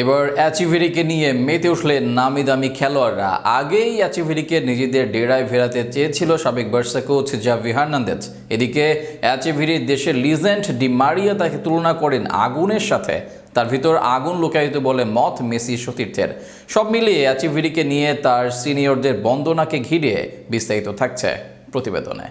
এবার অ্যাচিভেরিকে নিয়ে মেতে উঠলেন নামি দামি খেলোয়াড়রা। আগেই অ্যাচিভেরিকে নিজেদের ডেরায় ফেরাতে চেয়েছিল সাবেক বার্সা কোচ জাভি হার্নান্দেজ। এদিকে অ্যাচিভেরির দেশের লিজেন্ড ডি মারিয়া তাকে তুলনা করেন আগুনের সাথে। তার ভিতর আগুন লুকায়িত বলে মত মেসি সতীর্থের। সব মিলিয়ে অ্যাচিভেরিকে নিয়ে তার সিনিয়রদের বন্দনাকে ঘিরে বিস্তারিত থাকছে প্রতিবেদনে।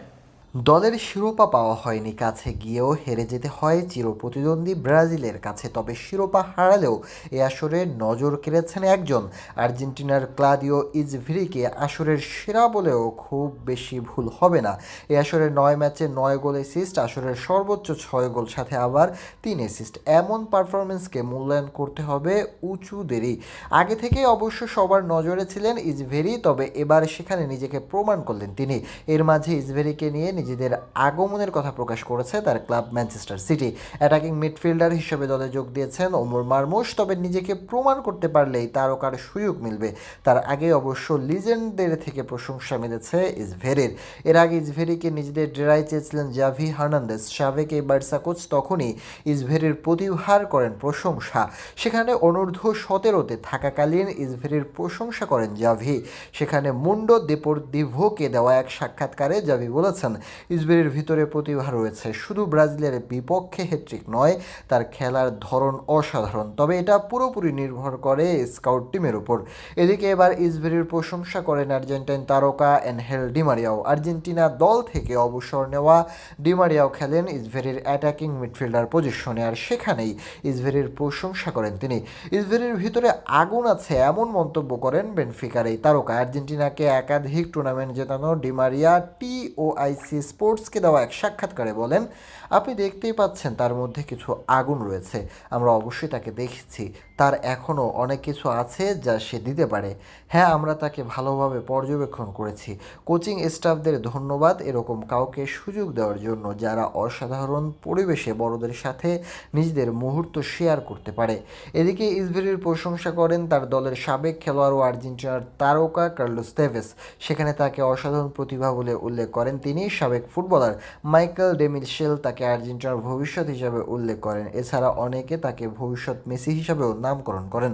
দলের শিরোপা পাওয়া হয়নি, কাছে গিয়েও হেরে যেতে হয় চিরপ্রতিদ্বন্দ্বী ব্রাজিলের কাছে, তবে শিরোপা হারালেও এ আসরে নজর কেড়েছেন একজন। আর্জেন্টিনার ক্লাদিও ইজভিরিকে আসরের সেরা বলেও খুব বেশি ভুল হবে না। এ আসরে নয় ম্যাচে নয় গোল এসিস্ট আসরের সর্বোচ্চ ছয় গোল সাথে আবার তিন এসিস্ট এমন পারফরমেন্সকে মূল্যায়ন করতে হবে উঁচুদেরই আগে থেকেই অবশ্য সবার নজরে ছিলেন ইজভেরি, তবে এবার সেখানে নিজেকে প্রমাণ করলেন তিনি। এর মাঝে ইজভেরিকে নিয়ে নিজেদের আগমনের কথা প্রকাশ করেছে তার club Manchester City. Attacking midfielder হিসেবে দলে যোগ দিয়েছেন ওমর মারমুশ, তবে নিজেকে প্রমাণ করতে পারলেই তারকার সুযোগ মিলবে। তার আগে অবশ্য লিজেন্ডদের থেকে প্রশংসা মিলেছে ইজভেরির। এর আগে ইজভেরিকে নিজেদের ডেরাই চেয়েছিলেন জাভি হার্নান্দেস সাবেক এই বার্সা কোচ তখনই ইজভেরির প্রতিভার করেন প্রশংসা। সেখানে অনূর্ধ্ব সতেরোতে থাকাকালীন ইজভেরির প্রশংসা করেন জাভি। সেখানে মুন্ডো দেপোর দিভোকে দেওয়া এক সাক্ষাৎকারে জাভি বলেছেন ইজবেরির ভিতরে প্রতিভা রয়েছে। শুধু ব্রাজিলের বিপক্ষে হ্যাট্রিক নয়, তার খেলার ধরন অসাধারণ। তবে এটা পুরোপুরি নির্ভর করে স্কাউট টিমের উপর। এদিকে এবার ইজবেরির প্রশংসা করেন আর্জেন্টাইন তারকা এনহেল ডিমারিয়াও। আর্জেন্টিনা দল থেকে অবসর নেওয়া ডিমারিয়াও খেলেন ইজভেরির অ্যাটাকিং মিডফিল্ডার পজিশনে আর সেখানেই ইজভেরির প্রশংসা করেন তিনি। ইজভেরির ভিতরে আগুন আছে এমন মন্তব্য করেন বেনফিকার এই তারকা। আর্জেন্টিনাকে একাধিক টুর্নামেন্ট জেতানো ডিমারিয়া টি ও আইসি স্পোর্টসকে দেওয়া এক সাক্ষাৎকারে বলেন, আপনি দেখতেই পাচ্ছেন তার মধ্যে কিছু আগুন রয়েছে। আমরা অবশ্যই তাকে দেখেছি। তার এখনও অনেক কিছু আছে যা সে দিতে পারে। হ্যাঁ আমরা তাকে ভালোভাবে পর্যবেক্ষণ করেছি। কোচিং স্টাফদের ধন্যবাদ এরকম কাউকে সুযোগ দেওয়ার জন্য যারা অসাধারণ পরিবেশে বড়দের সাথে নিজেদের মুহূর্ত শেয়ার করতে পারে। এদিকে ইসবেরির প্রশংসা করেন তার দলের সাবেক খেলোয়াড় ও আর্জেন্টিনার তারকা কার্লোস তেভেস। সেখানে তাকে অসাধারণ প্রতিভা বলে উল্লেখ করেন তিনি। সাবেক ফুটবলার মাইকেল ডেমিলশেল তাকে আর্জেন্টিনার ভবিষ্যৎ হিসাবে উল্লেখ করেন। এছাড়া অনেকে তাকে ভবিষ্যৎ মেসি হিসাবেও নামকরণ করেন।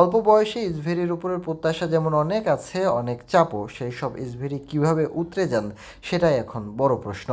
অল্প বয়সে ইসভেরির উপরের প্রত্যাশা যেমন অনেক আছে, অনেক চাপও। সেই সব ইসভেরি কীভাবে উতরে যান, সেটাই এখন বড় প্রশ্ন।